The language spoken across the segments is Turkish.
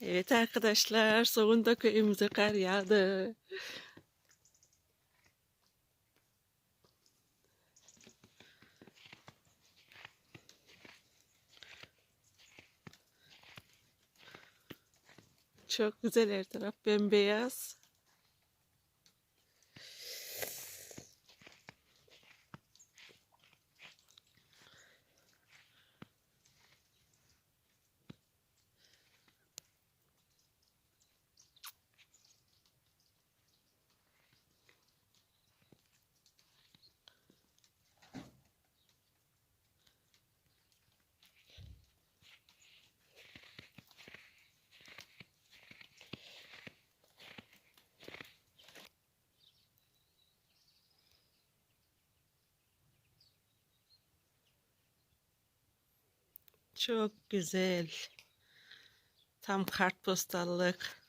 Evet arkadaşlar sonunda köyümüze kar yağdı. Çok güzel her taraf bembeyaz. Çok güzel. Tam kartpostallık.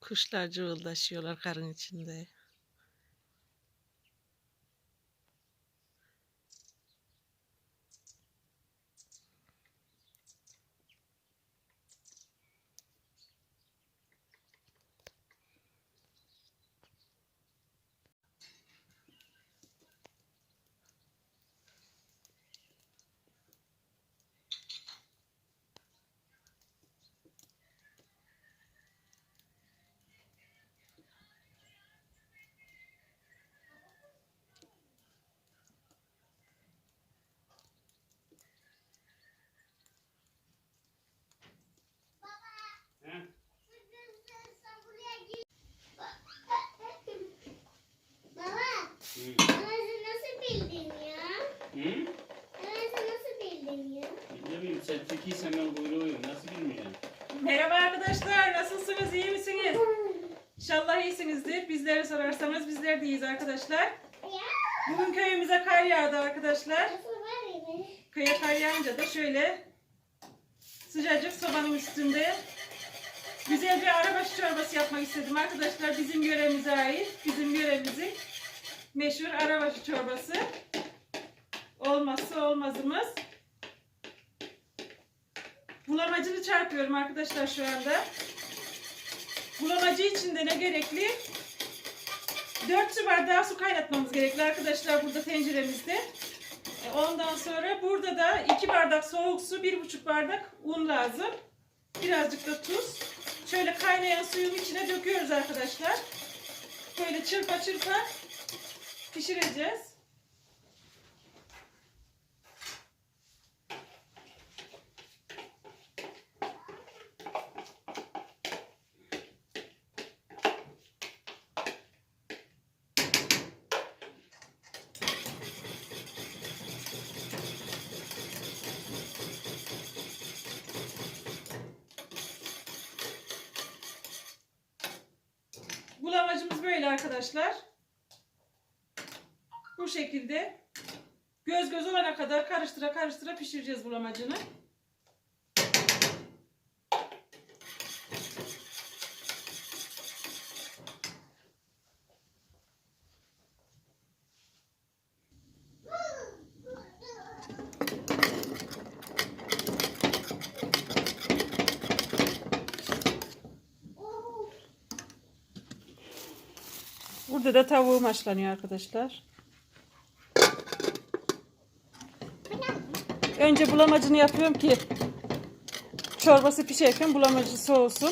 Kuşlar cıvıldaşıyorlar karın içinde. Baba, Hı. anası nasıl bildin ya? Hı? Anası nasıl bildin ya? Tekiysen ben kuyruğuyum. Nasıl bilmiyorum? Merhaba arkadaşlar, nasılsınız, iyi misiniz? İnşallah iyisinizdir. Bizleri sorarsanız bizler de iyiyiz arkadaşlar. Bugün köyümüze kar yağdı arkadaşlar. Köye kar yağınca da şöyle sıcacık sobanın üstünde güzel bir arabaşı çorbası yapmak istedim arkadaşlar. Bizim yöremize ait, bizim yöremizin meşhur arabaşı çorbası. Olmazsa olmazımız. Bulamacını çarpıyorum arkadaşlar şu anda. Bulamacı için de ne gerekli? 4 su bardağı su kaynatmamız gerekli arkadaşlar burada tenceremizde. E, Ondan sonra burada da 2 bardak soğuk su, 1,5 bardak un lazım. Birazcık da tuz. Şöyle kaynayan suyun içine döküyoruz arkadaşlar. Böyle çırpa çırpa pişireceğiz. Bulamacımız böyle arkadaşlar. Bu şekilde göz göz olana kadar karıştıra karıştıra pişireceğiz bulamacını. Burada da tavuğum haşlanıyor arkadaşlar. Önce bulamacını yapıyorum ki çorbası pişerken bulamacı soğusun.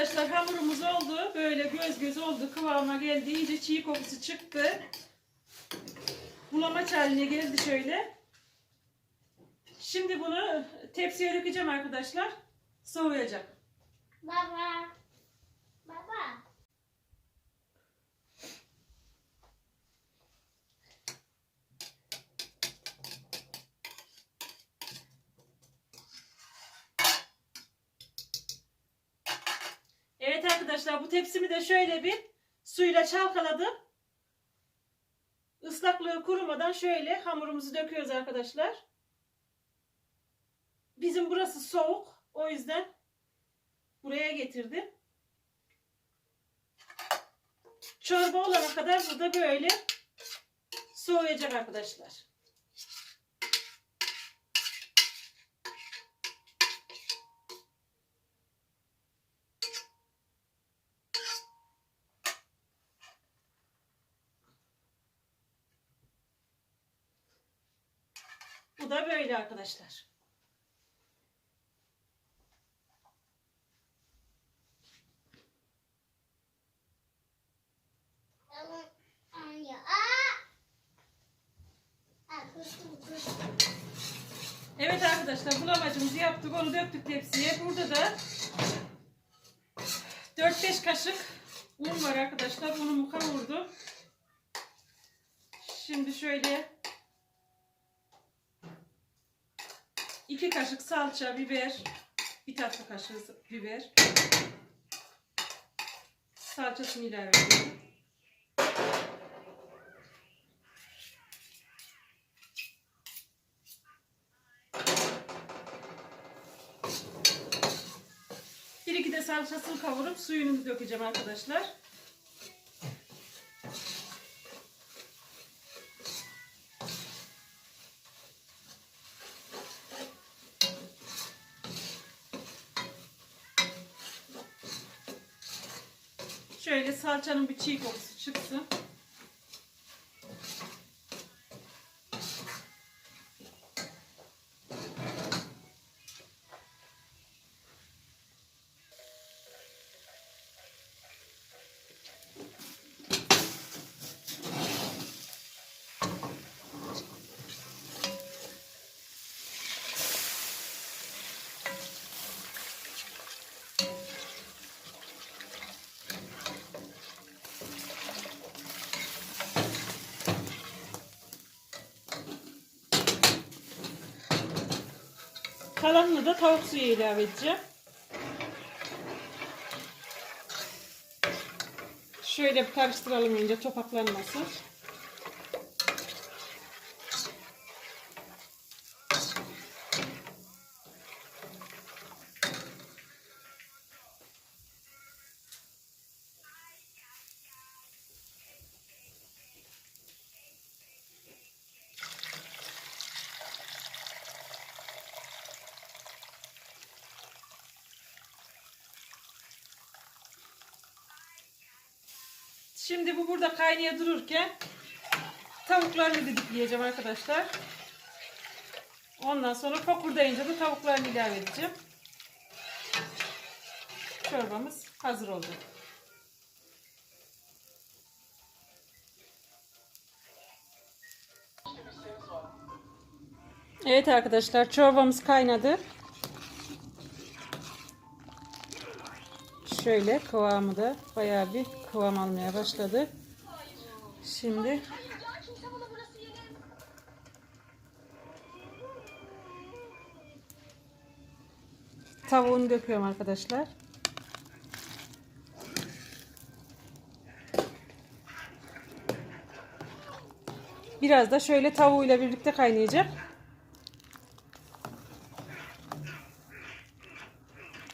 Arkadaşlar hamurumuz oldu. Böyle göz göz oldu. Kıvama geldi. İyice çiğ kokusu çıktı. Bulamaç haline geldi şöyle. Şimdi bunu tepsiye dökeceğim arkadaşlar. Soğuyacak. Baba. Baba. Evet arkadaşlar bu tepsimi de şöyle bir suyla çalkaladım. Islaklığı kurumadan şöyle hamurumuzu döküyoruz arkadaşlar. Bizim burası soğuk. O yüzden buraya getirdim. Çorba olana kadar burada böyle soğuyacak arkadaşlar. Bu da böyle arkadaşlar. Evet arkadaşlar bulamacımızı yaptık. Onu döktük tepsiye. Burada da 4-5 kaşık un var arkadaşlar. Unumu kavurdum. Şimdi şöyle 2 kaşık salça, biber, bir tatlı kaşığı biber. Salçasını ilave ediyorum. Bir iki de salçasını kavurup suyunu dökeceğim arkadaşlar. Şöyle salçanın bir çiğ kokusu çıksın. Kalanını da tavuk suyu ilave edeceğim. Şöyle bir karıştıralım önce topaklanmasın. Şimdi bu burada kaynaya dururken tavuklarını didikleyeceğim arkadaşlar. Ondan sonra fokurdayınca da tavuklarını ilave edeceğim. Çorbamız hazır oldu. Evet arkadaşlar çorbamız kaynadı. Şöyle kıvamı da bayağı bir kıvam almaya başladı. Şimdi tavuğunu döküyorum arkadaşlar. Biraz da şöyle tavuğuyla birlikte kaynayacak.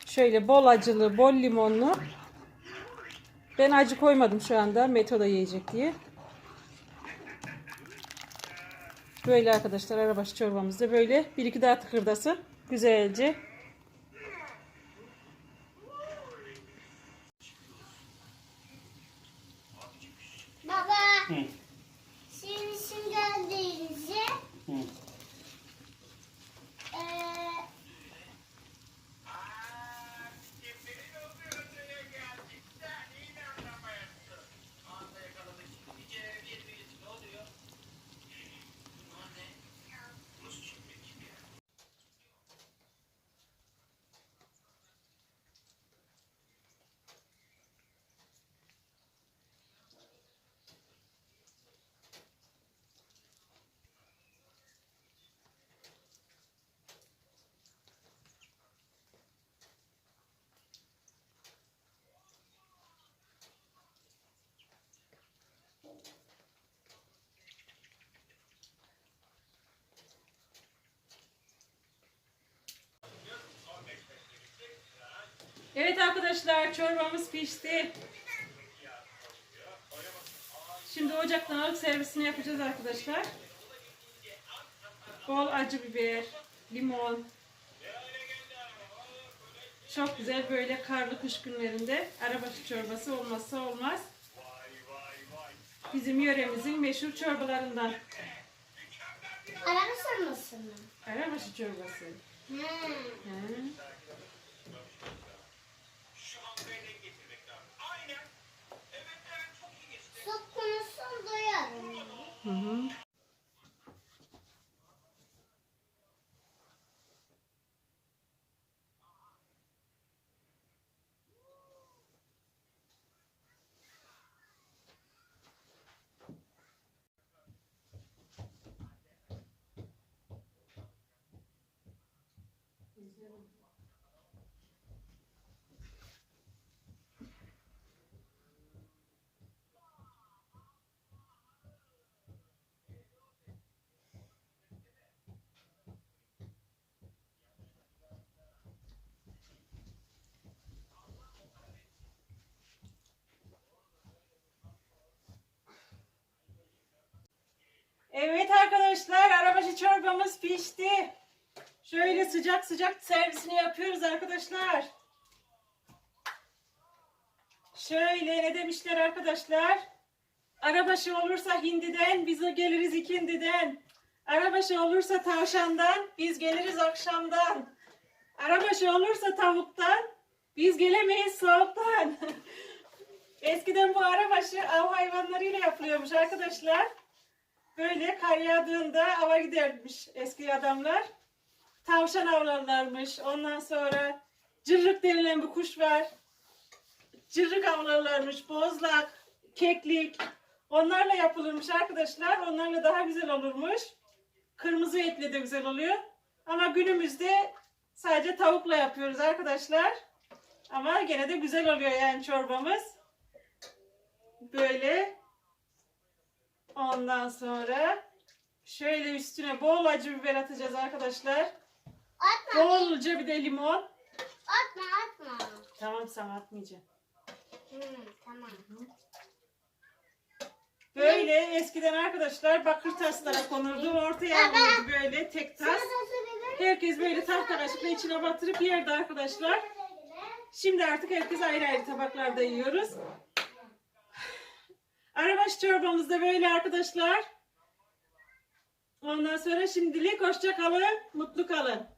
Şöyle bol acılı, bol limonlu. Ben acı koymadım şu anda. Meto da yiyecek diye. Böyle arkadaşlar arabaşı çorbamızda böyle bir iki daha tıkırdasın. Güzelce. Baba. Hı. Şimdi şimdi geldiğinizde Hı. eee Evet arkadaşlar çorbamız pişti. Şimdi ocaktan alıp servisini yapacağız arkadaşlar. Bol acı biber, limon. Çok güzel böyle karlı kış günlerinde arabaşı çorbası olmazsa olmaz. Bizim yöremizin meşhur çorbalarından. Araba sarması mı? Arabaşı çorbası. Hmm. Konusu duyarım. Hı hı. Evet arkadaşlar arabaşı çorbamız pişti. Şöyle sıcak sıcak servisini yapıyoruz arkadaşlar. Şöyle ne demişler arkadaşlar? Arabaşı olursa hindiden biz geliriz ikindiden. Arabaşı olursa tavşandan biz geliriz akşamdan. Arabaşı olursa tavuktan biz gelemeyiz soğuktan. Eskiden bu arabaşı av hayvanlarıyla yapılıyormuş arkadaşlar. Böyle kar yağdığında ava gidermiş eski adamlar. Tavşan avlarlarmış. Ondan sonra cırrık denilen bir kuş var. Cırrık avlarlarmış. Bozlak, keklik. Onlarla yapılırmış arkadaşlar. Onlarla daha güzel olurmuş. Kırmızı etle de güzel oluyor. Ama günümüzde sadece tavukla yapıyoruz arkadaşlar. Ama gene de güzel oluyor yani çorbamız. Böyle Ondan sonra şöyle üstüne bol acı biber atacağız arkadaşlar. Atma, Bolca bir de limon. atma, atma. Tamam sana atmayacağım. Hmm, tamam. Böyle eskiden arkadaşlar bakır taslara konurdu. Ortaya alınırdı böyle tek tas. Herkes böyle tahta kaşıkla içine batırıp yerdi arkadaşlar. Şimdi artık herkes ayrı ayrı tabaklarda yiyoruz. Arabaş çorbamız da böyle arkadaşlar. Ondan sonra şimdilik hoşça kalın, mutlu kalın.